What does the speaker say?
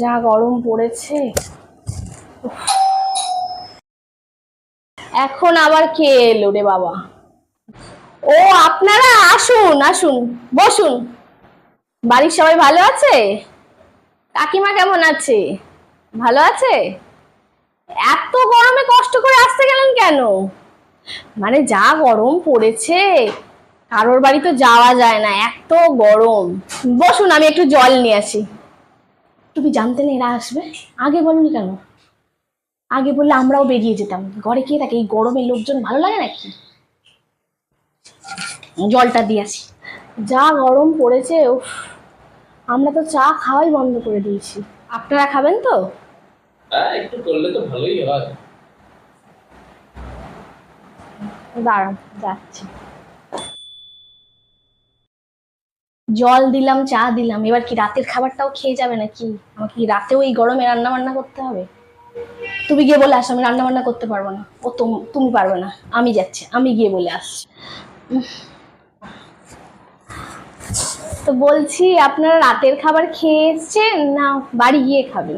যা গরম পড়েছে। এখন আবার কে এলো রে বাবা? ও, আপনারা আসুন আসুন, বসুন। বাড়ির সবাই ভালো আছে? কাকিমা কেমন আছে? ভালো আছে? এত গরমে কষ্ট করে আসতে গেলেন কেন? মানে যা গরম পড়েছে, কারোর বাড়ি তো যাওয়া যায় না, এত গরম। বসুন, আমি একটু জল নিয়ে আসি। তুমি জানতে না এরা আসবে? আগে বলনি কেন? আগে বললে আমরাও বেরিয়ে যেতাম। ঘরে কে থাকে? এই গরমে লোকজন ভালো লাগে নাকি? জলটা দিয়ে আসি। যা গরম পড়েছে উফ। আমরা তো চা খাওয়াই বন্ধ করে দিয়েছি। আপনারা খাবেন তো? হ্যাঁ একটু করলে তো ভালোই হয়। দাঁড়ান যাচ্ছি। জল দিলাম, চা দিলাম। এবার কি রাতের খাবারটাও খেয়ে যাবে নাকি? আমাকে কি রাতেও এই গরমে রান্না বান্না করতে হবে? তুমি গিয়ে বলে আসো, আমি রান্না বান্না করতে পারব না। ও তুম- পারবে না। আমি যাচ্ছি, আমি গিয়ে বলে আসছি। তো বলছি, আপনারা রাতের খাবার খেয়ে না বাড়ি গিয়ে খাবেন?